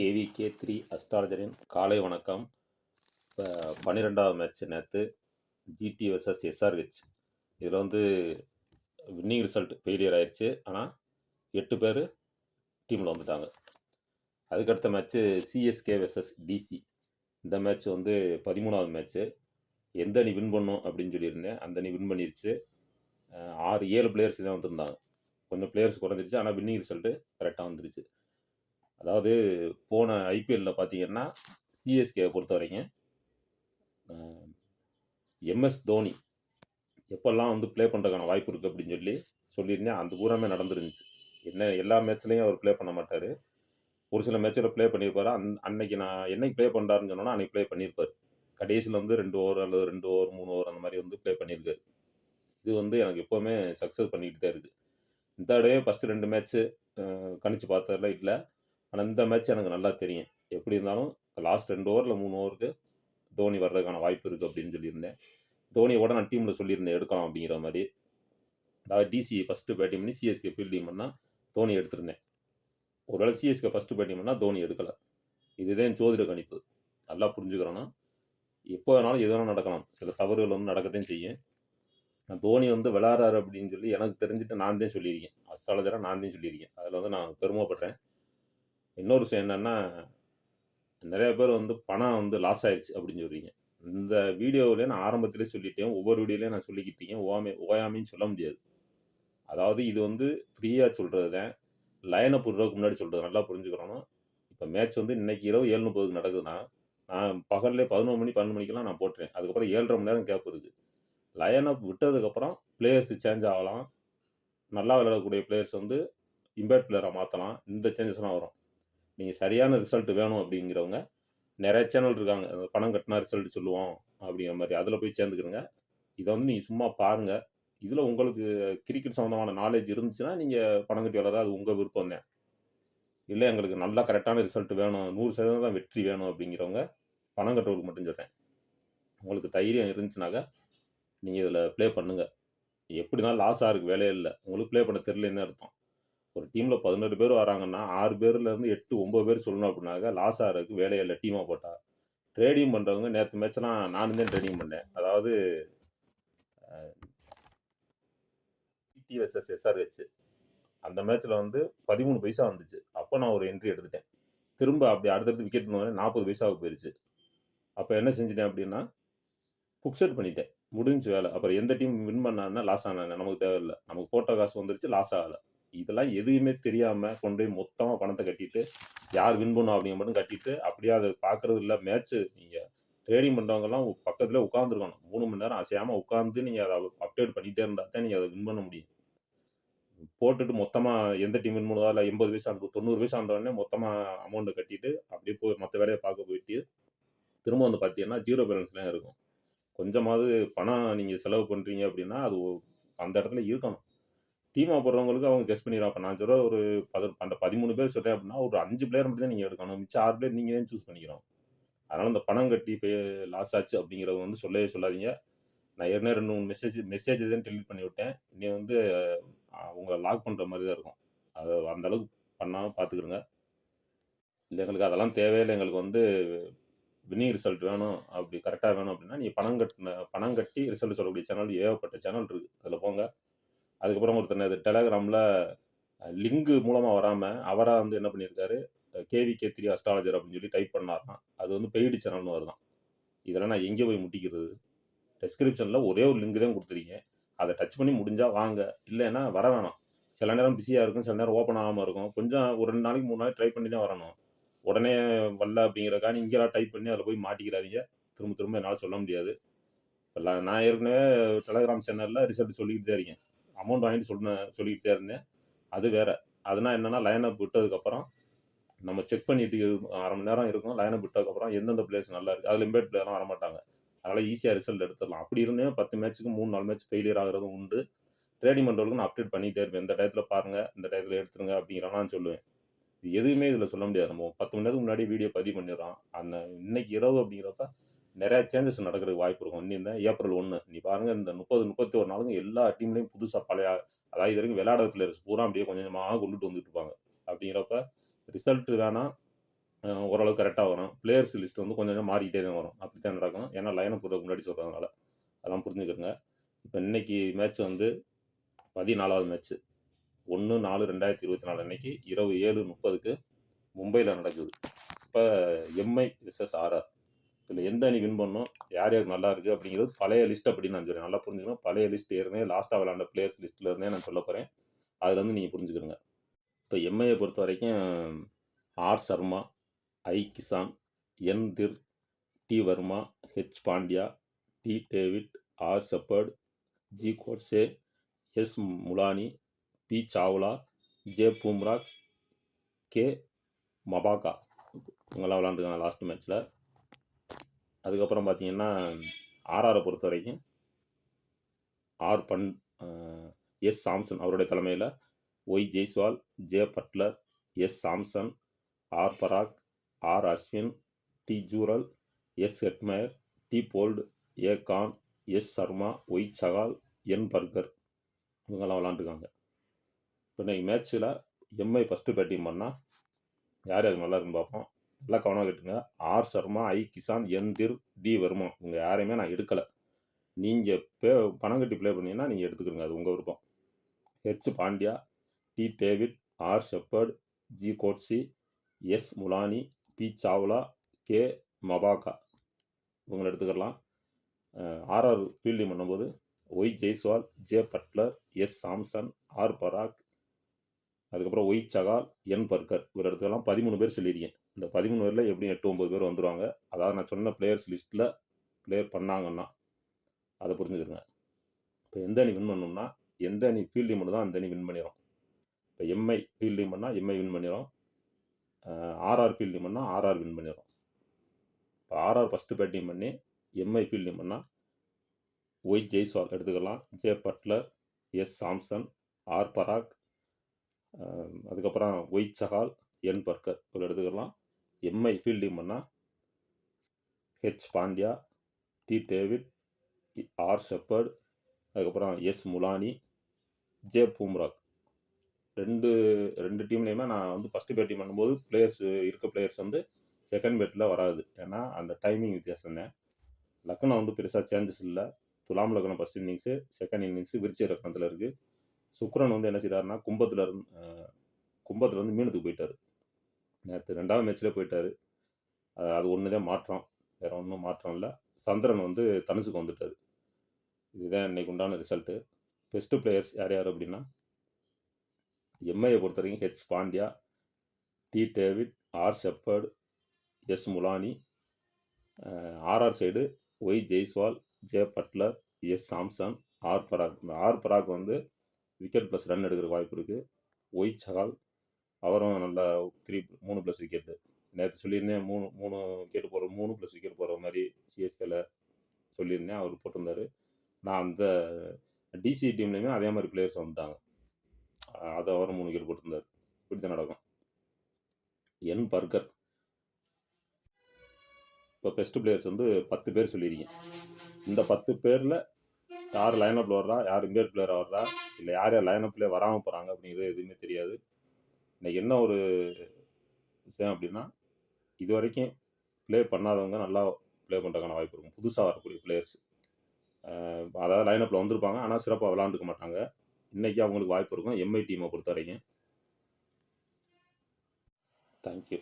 KV K three அஸ்ட்ராலஜரின் காலை வணக்கம். இப்போ பன்னிரெண்டாவது மேட்ச் நேற்று ஜிடி வர்சஸ் எஸ்ஆர்ஹெச் இதில் வந்து வின்னிங் ரிசல்ட் ஃபெயிலியர் ஆயிடுச்சு ஆனால் எட்டு பேர் டீமில் வந்துட்டாங்க. அதுக்கடுத்த மேட்ச்சு சிஎஸ்கே வர்சஸ் டிசி இந்த மேட்ச் வந்து பதிமூணாவது மேட்ச்சு எந்த அணி வின் பண்ணும் அப்படின்னு சொல்லியிருந்தேன். அந்த அணி வின் பண்ணிருச்சு. ஆறு ஏழு பிளேயர்ஸ் தான் வந்திருந்தாங்க. கொஞ்சம் பிளேயர்ஸ் குறைஞ்சிருச்சு. ஆனால் வின்னிங் ரிசல்ட்டு கரெக்டாக வந்துருச்சு. அதாவது போன ஐபிஎல்லில் பார்த்தீங்கன்னா சிஎஸ்கே பொறுத்த வரைக்கும் எம்எஸ் தோனி எப்போல்லாம் வந்து ப்ளே பண்ணுறதுக்கான வாய்ப்பு இருக்குது அப்படின்னு சொல்லி சொல்லியிருந்தேன். அந்த பூராமே நடந்துருந்துச்சு. என்ன எல்லா மேட்ச்லேயும் அவர் ப்ளே பண்ண மாட்டார். ஒரு சில மேட்ச்சில் ப்ளே பண்ணியிருப்பார் அந் அன்னைக்கு நான் என்னைக்கு ப்ளே பண்ணுறாருன்னு சொன்னோன்னா அன்னைக்கு ப்ளே பண்ணியிருப்பார் கடைசியில் வந்து ரெண்டு ஓவர் அல்லது ரெண்டு ஓவர் மூணு ஓவர் அந்த மாதிரி வந்து ப்ளே பண்ணியிருக்காரு இது வந்து எனக்கு எப்போவுமே சக்ஸஸ் பண்ணிக்கிட்டு தான் இருக்குது இந்த தடவை ஃபஸ்ட்டு ரெண்டு மேட்ச்சு கணிச்சு பார்த்ததில் இல்லை. ஆனால் இந்த மேட்ச் எனக்கு நல்லா தெரியும். எப்படி இருந்தாலும் லாஸ்ட் ரெண்டு ஓவரில் மூணு ஓவருக்கு தோனி வர்றதுக்கான வாய்ப்பு இருக்குது அப்படின்னு சொல்லியிருந்தேன். தோனியோட நான் டீமில் சொல்லியிருந்தேன் எடுக்கலாம் அப்படிங்கிற மாதிரி. அதாவது டிசி ஃபஸ்ட்டு பேட்டிங் பண்ணி சிஎஸ்கே ஃபீல்டிங் பண்ணால் தோனி எடுத்திருந்தேன். ஒருவேளை சிஎஸ்கே ஃபஸ்ட்டு பேட்டிங் பண்ணால் தோனி எடுக்கலை. இதுதான் ஜோதிட கணிப்பு. நல்லா புரிஞ்சுக்கிறோன்னா எப்போ வேணாலும் எது வேணாலும் நடக்கலாம். சில தவறுகள் வந்து நடக்கத்தையும் செய்யும். நான் தோனி வந்து விளாட்றாரு அப்படின்னு சொல்லி எனக்கு தெரிஞ்சுட்டு நான் தான் சொல்லியிருக்கேன். அஸ்ட்ராலஜராக நான் தான் சொல்லியிருக்கேன். அதில் வந்து நான் பெருமைப்படுறேன். இன்னொரு விஷயம் என்னென்னா நிறைய பேர் வந்து பணம் வந்து லாஸ் ஆயிடுச்சு அப்படின்னு சொல்கிறீங்க இந்த வீடியோவிலே நான் ஆரம்பத்திலே சொல்லிட்டேன் ஒவ்வொரு வீடியோலையும் நான் சொல்லிக்கிட்டேன் ஓயாமே ஓயாமின்னு சொல்ல முடியாது. அதாவது இது வந்து ஃப்ரீயாக சொல்கிறது தான் லைனை போடுறதுக்கு முன்னாடி சொல்கிறது நல்லா புரிஞ்சுக்கிறோம் இப்போ மேட்ச் வந்து இன்னைக்கு இரவு ஏழு முப்பதுக்கு நடக்குதுன்னா நான் பகல்லே பதினொரு மணி பன்னெண்டு மணிக்கெல்லாம் நான் போட்டுறேன் அதுக்கப்புறம் ஏழரை மணி நேரம் கேப் இருக்குது லயனை விட்டதுக்கப்புறம் பிளேயர்ஸ் சேஞ்ச் ஆகலாம். நல்லா விளையாடக்கூடிய பிளேயர்ஸ் வந்து இம்பேக்ட் பிளேயராக மாற்றலாம் இந்த சேஞ்சஸ்லாம் வரும். நீங்கள் சரியான ரிசல்ட் வேணும் அப்படிங்கிறவங்க நிறைய சேனல் இருக்காங்க. அந்த பணம் கட்டினா ரிசல்ட் சொல்லுவோம் அப்படிங்கிற மாதிரி. அதில் போய் சேர்ந்துக்கிறங்க இதை வந்து நீங்கள் சும்மா பாருங்கள் இதில் உங்களுக்கு கிரிக்கெட் சம்மந்தமான நாலேஜ் இருந்துச்சுன்னா நீங்கள் பணம் கட்டி விளாட அது உங்கள் விருப்பம் தான். இல்லை எங்களுக்கு நல்லா கரெக்டான ரிசல்ட் வேணும். நூறு சதவீதம் தான் வெற்றி வேணும் அப்படிங்கிறவங்க பணம் கட்டுறதுக்கு மட்டும் சொல்கிறேன் உங்களுக்கு தைரியம் இருந்துச்சுனாக்கா நீங்கள் இதில் ப்ளே பண்ணுங்கள் எப்படினாலும் லாஸ் ஆகிறதுக்கு வேலையே இல்லை. உங்களுக்கு ப்ளே பண்ண தெரியலன்னு அர்த்தம். ஒரு டீமில் பதினோரு பேர் வராங்கன்னா ஆறு பேர்லேருந்து எட்டு ஒம்பது பேர் சொல்லணும் அப்படின்னாக்க லாஸ் ஆகிறதுக்கு வேலையே டீமாக போட்டால் ட்ரேடிங் பண்ணுறவங்க நேற்று மேட்ச்லாம் நானும் தான் ட்ரேடிங் பண்ணேன். அதாவது டி வெர்சஸ் எஸ்ஆர்ஹெச் அந்த மேட்ச்சில் வந்து பதிமூணு பைசா வந்துச்சு. அப்போ நான் ஒரு என்ட்ரி எடுத்துட்டேன். திரும்ப அப்படி அடுத்தடுத்து விக்கெட் இருந்தோடனே நாற்பது பைசாவுக்கு போயிடுச்சு அப்போ என்ன செஞ்சிட்டேன் அப்படின்னா புக்ஸட் பண்ணிட்டேன். முடிஞ்சு வேலை. அப்புறம் எந்த டீம் வின் பண்ணான்னா லாஸ் ஆனாங்க நமக்கு தேவையில்லை. நமக்கு போட்ட காசு வந்துருச்சு லாஸ் ஆகலை. இதெல்லாம் எதுவுமே தெரியாமல் கொண்டு போய் மொத்தமாக பணத்தை கட்டிட்டு யார் வின் பண்ணும் அப்படிங்க மட்டும் கட்டிட்டு அப்படியே அதை பார்க்குறது இல்லை. மேட்ச்சு நீங்கள் ட்ரேடிங் பண்ணுறவங்கலாம் பக்கத்தில் உட்காந்துருக்கணும் மூணு மணி நேரம் அசையாமல் உட்காந்து நீங்கள் அதை அப்டேட் பண்ணிகிட்டே இருந்தால் தான் நீங்கள் அதை வின் பண்ண முடியும். போட்டுட்டு மொத்தமாக எந்த டீம் வின் பண்ணுதா? இல்லை எண்பது வயசு அந்த தொண்ணூறு வயசு ஆனவொடனே மொத்தமாக அமௌண்ட்டை கட்டிட்டு அப்படியே போய் மற்ற வேலையை பார்க்க போயிட்டு திரும்ப வந்து பார்த்தீங்கன்னா ஜீரோ பேலன்ஸ்லாம் இருக்கும். கொஞ்சமாவது பணம் நீங்கள் செலவு பண்ணுறீங்க அப்படின்னா அது அந்த இடத்துல இருக்கணும். டீமாக போடுறவங்களுக்கு அவங்க கெஸ்ட் பண்ணிடுறாங்க அப்போ நான் சொல்கிற ஒரு பத அந்த பதிமூணு பேர் சொல்கிறேன் அப்படின்னா ஒரு அஞ்சு பிளேயர் மட்டும் தான் நீங்கள் எடுக்கணும். மிச்சம் ஆறு பிளேயர் நீங்கள் சூஸ் பண்ணிக்கிறோம் அதனால் இந்த பணம் கட்டி போய் லாஸ் ஆச்சு அப்படிங்கிறத வந்து சொல்லவே சொல்லாதீங்க. நான் ஏற்கனவே ரெண்டு மூணு மெசேஜ் மெசேஜ் தான் டெலிட் பண்ணி விட்டேன். நீ வந்து உங்களை லாக் பண்ணுற மாதிரி தான் இருக்கும். அதை அந்த அளவுக்கு பண்ணாமல் பார்த்துக்கிடுங்க இல்லை எங்களுக்கு அதெல்லாம் தேவையில்லை. எங்களுக்கு வந்து வின்னிங் ரிசல்ட் வேணும். அப்படி கரெக்டாக வேணும் அப்படின்னா நீங்கள் பணம் கட்டின பணம் கட்டி ரிசல்ட் சொல்லக்கூடிய சேனல் ஏகப்பட்ட சேனல் இருக்குது அதில் போங்க. அதுக்கப்புறம் ஒருத்தர் அது டெலகிராமில் லிங்க் மூலமாக வராமல் அவராக வந்து என்ன பண்ணியிருக்காரு கேவி கே த்ரீ அஸ்ட்ராலஜர் அப்படின்னு சொல்லி டைப் பண்ணார்னா அது வந்து பெய்டு சேனல்னு வருதான். இதெல்லாம் நான் எங்கே போய் முட்டிக்கிறது? டெஸ்கிரிப்ஷனில் ஒரே ஒரு லிங்க் தான் கொடுத்துருக்கீங்க அதை டச் பண்ணி முடிஞ்சால் வாங்க. இல்லைன்னா வர வேணாம். சில நேரம் பிஸியாக இருக்கும் சில நேரம் ஓப்பன் ஆகாமல் இருக்கும். கொஞ்சம் ஒரு ரெண்டு நாளைக்கு மூணு நாளைக்கு ட்ரை பண்ணி தான் வரணும். உடனே வரல அப்படிங்கிறக்காக நீங்களாம் டைப் பண்ணி அதில் போய் மாட்டிக்கிறாதீங்க. திரும்ப திரும்ப என்னால் சொல்ல முடியாது. இப்போ நான் ஏற்கனவே டெலகிராம் சேனலில் ரிசல்ட் சொல்லிக்கிட்டு தான் இருக்கேன். அமௌண்ட் வாங்கிட்டு சொன்ன சொல்லிக்கிட்டே இருந்தேன். அது வேற. அதனால் என்னென்னா லைன் விட்டதுக்கப்புறம் நம்ம செக் பண்ணிட்டு அரை மணி நேரம் இருக்கும் லைன் விட்டதுக்கப்புறம் எந்தெந்த பிளேஸ் நல்லா இருக்குது அதில் இம்பேட் பிளேயர்லாம் வர மாட்டாங்க அதனால் ஈஸியாக ரிசல்ட் எடுத்துடலாம். அப்படி இருந்தே பத்து மேட்ச்சுக்கு மூணு நாலு மேட்ச் ஃபெயிலியர் ஆகிறதும் உண்டு. ட்ரேடிங் பண்ணுறதுக்கு நான் அப்டேட் பண்ணிகிட்டே இருப்பேன். இந்த டயத்தில் பாருங்கள் இந்த டயத்தில் எடுத்துருங்க அப்படிங்கிறலாம் நான் சொல்லுவேன். எதுவுமே இதில் சொல்ல முடியாது. நம்ம பத்து மணி நேரத்துக்கு முன்னாடி வீடியோ பதிவு பண்ணிடுறோம். அந்த இன்னைக்கு இரவு அப்படிங்கிறப்ப நிறைய சேஞ்சஸ் நடக்கிறதுக்கு வாய்ப்பு இருக்கும் இன்னும் இந்த ஏப்ரல் ஒன்று நீ பாருங்கள் இந்த முப்பது முப்பத்தி ஒரு நாளுங்க எல்லா டீம்லேயும் புதுசாக பழைய அதாவது இது வரைக்கும் விளையாட பிளேயர்ஸ் பூரா அப்படியே கொஞ்சம் கொஞ்சமாக கொண்டுட்டு வந்துட்டு இருப்பாங்க அப்படிங்கிறப்ப ரிசல்ட் வேணால் ஓரளவுக்கு கரெக்டாக வரும். பிளேயர்ஸ் லிஸ்ட் வந்து கொஞ்சம் கொஞ்சம் மாறிக்கிட்டே தான் வரும். அப்படி தான் நடக்கும். ஏன்னா லைனை போடுறதுக்கு முன்னாடி சொல்கிறதுனால அதெல்லாம் புரிஞ்சுக்கங்க. இப்போ இன்னைக்கு மேட்ச் வந்து பதினாலாவது மேட்ச்சு ஒன்று நாலு ரெண்டாயிரத்தி இருபத்தி நாலு அன்னைக்கு இரவு 7:30க்கு மும்பைல நடக்குது. இப்போ எம்ஐ விசஸ் ஆர்ஆர். இதில் எந்த அணி வின் பண்ணோம் யார் யாருக்கு நல்லா இருக்குது அப்படிங்கிறது பழைய லிஸ்ட் அப்படின்னு நான் சொல்றேன். நல்லா புரிஞ்சுக்கணும். பழைய லிஸ்ட் ஏற்கனவே லாஸ்ட்டாக விளாண்ட பிளேயர்ஸ் லிஸ்ட்டில் இருந்தே நான் சொல்ல போகிறேன் அதுலேருந்து நீங்கள் நீங்க இப்போ எம்ஐயை பொறுத்த பொறுத்தவரைக்கும் R Sharma, I Kishan, N Dhir, T Varma, H Pandya, T David, R Shepherd, G Coetzee, S Mulani, P Chawla, J Bumrah K Maphaka இவங்களாம் விளையாண்டுருக்காங்க லாஸ்ட் மேட்ச்சில் அதுக்கப்புறம் பார்த்தீங்கன்னா, ஆர்ஆர பொறுத்தவரைக்கும் ஆர் பன் எஸ் சாம்சன் அவருடைய தலைமையில் Y Jaiswal, J Buttler, S Samson, R Parag, R Ashwin, D Jurel, S Hetmyer, T Boult A Khan, S Sharma, Y Chahal, N Burger இவங்கெல்லாம் விளாண்டுருக்காங்க இப்போ இன்றைக்கி மேட்ச்சில் எம்ஐ ஃபஸ்ட்டு பேட்டிங் பண்ணால் யார் யார் நல்லா இருக்குன்னு பார்ப்போம். நல்லா கவனம் கேட்டுங்க R Sharma, I Kisan, N திர், T Varma இவங்க யாரையுமே நான் எடுக்கலை நீங்கள் பே பணம் கட்டி ப்ளே பண்ணீங்கன்னா நீங்கள் எடுத்துக்கிருங்க. அது உங்கள் விருப்பம். H Pandya, T David, R Shepherd, G Coetzee, S Mulani, P Chawla, K Maphaka இவங்களை எடுத்துக்கலாம் ஆர்ஆர் ஃபீல்டிங் பண்ணும்போது Y Jaiswal, J Buttler, S Samson, R Parag அதுக்கப்புறம் ஒய் சகால், என் பர்கர் இவர் எடுத்துக்கலாம். 13 பேர் சொல்லியிருக்கேன். இந்த பதிமூணு பேரில் எப்படியும் 8, 9 பேர் வந்துடுவாங்க அதாவது நான் சொன்ன பிளேயர்ஸ் லிஸ்ட்டில் பிளேயர் பண்ணாங்கன்னா. அதை புரிஞ்சுக்கிடுங்க இப்போ எந்த அணி வின் பண்ணணும்னா, எந்த அணி ஃபீல்டிங் பண்ணுதோ அந்த அணி வின் பண்ணிடும் இப்போ எம்ஐ ஃபீல்டிங் பண்ணால் எம்ஐ வின் பண்ணிடும் ஆர்ஆர் ஃபீல்டிங் பண்ணால் ஆர்ஆர் வின் பண்ணிடும் இப்போ ஆர்ஆர் ஃபஸ்ட்டு பேட்டிங் பண்ணி எம்ஐ ஃபீல்டிங் பண்ணால் ஒய் ஜெய்ஸ்வால் எடுத்துக்கலாம். J Buttler, S Samson, R Parag அதுக்கப்புறம் ஒய் சஹால் என் பர்கர் இவர எடுத்துக்கலாம். எம்ஐ ஃபீல்டிங் பண்ணால் H Pandya, T David, R Shepherd அதுக்கப்புறம் எஸ் முலானி, ஜே பூம்ராக். ரெண்டு ரெண்டு டீம்லையுமே நான் வந்து ஃபஸ்ட்டு பேட்டிங் பண்ணும்போது பிளேயர்ஸ் இருக்க பிளேயர்ஸ் வந்து செகண்ட் பேட்டில் வராது. ஏன்னா அந்த டைமிங் வித்தியாசம் தான். லக்னோ வந்து பெருசாக சேஞ்சஸ் இல்லை. துலாம் லக்னம் ஃபஸ்ட் இன்னிங்ஸு செகண்ட் இன்னிங்ஸு விருச்சிக லக்னத்துல இருக்குது சுக்ரன் வந்து என்ன செய்கிறாருன்னா கும்பத்தில் இருந்து கும்பத்தில் இருந்து மீனத்துக்கு போயிட்டார். நேத்து 2வது மேட்ச்லயே போயிட்டாரு. அது அது ஒன்று தான் மாற்றம். வேற ஒன்றும் மாற்றம் இல்லை சந்திரன் வந்து தனுசுக்கு வந்துட்டாரு. இதுதான் இன்னைக்கு உண்டான ரிசல்ட்டு பெஸ்ட்டு பிளேயர்ஸ் யார் யார் அப்படின்னா எம்ஐயை பொறுத்த வரைக்கும் H Pandya, T David, R Shepherd S Mulani, RR side Y Jaiswal, J Buttler, S Samson, R Parag. இந்த ஆர் பராக் வந்து விக்கெட் ப்ளஸ் ரன் எடுக்கிற வாய்ப்பு இருக்கு. ஒய் சகால் அவரும் நல்லா த்ரீ மூணு ப்ளஸ் விக்கெட்டு நேற்று சொல்லியிருந்தேன் 3 3 விக்கெட் போகிற மூணு ப்ளஸ் விக்கெட் போகிற மாதிரி சிஎஸ்கேல சொல்லியிருந்தேன். அவர் போட்டிருந்தாரு. நான் அந்த டிசி டீம்லேயுமே அதே மாதிரி பிளேயர்ஸ் வந்துட்டாங்க. அதை அவரும் மூணு விக்கெட் இப்படி தான் நடக்கும். என் பர்கர் இப்போ பெஸ்ட் பிளேயர்ஸ் வந்து 10 பேர் சொல்லியிருக்கேன். இந்த பத்து பேரில் யார் லைன் அப்ல வர்றா? யார் இம்பேக்ட் பிளேயர் வர்றா? இல்லை யார் யார் லைன் வராமல் போகிறாங்க அப்படிங்கிறது எதுவுமே தெரியாது. இன்றைக்கி என்ன ஒரு விஷயம் அப்படின்னா, இதுவரைக்கும் ப்ளே பண்ணாதவங்க நல்லா ப்ளே பண்ணுறதுக்கான வாய்ப்பு இருக்கும். புதுசாக வரக்கூடிய பிளேயர்ஸ். அதாவது லைன் அப்பில் வந்திருப்பாங்க. ஆனால் சிறப்பாக விளாண்டுக்க மாட்டாங்க. இன்றைக்கி அவங்களுக்கு வாய்ப்பு இருக்கும். எம்ஐ டீமை பொறுத்தவரைக்கும். Thank you.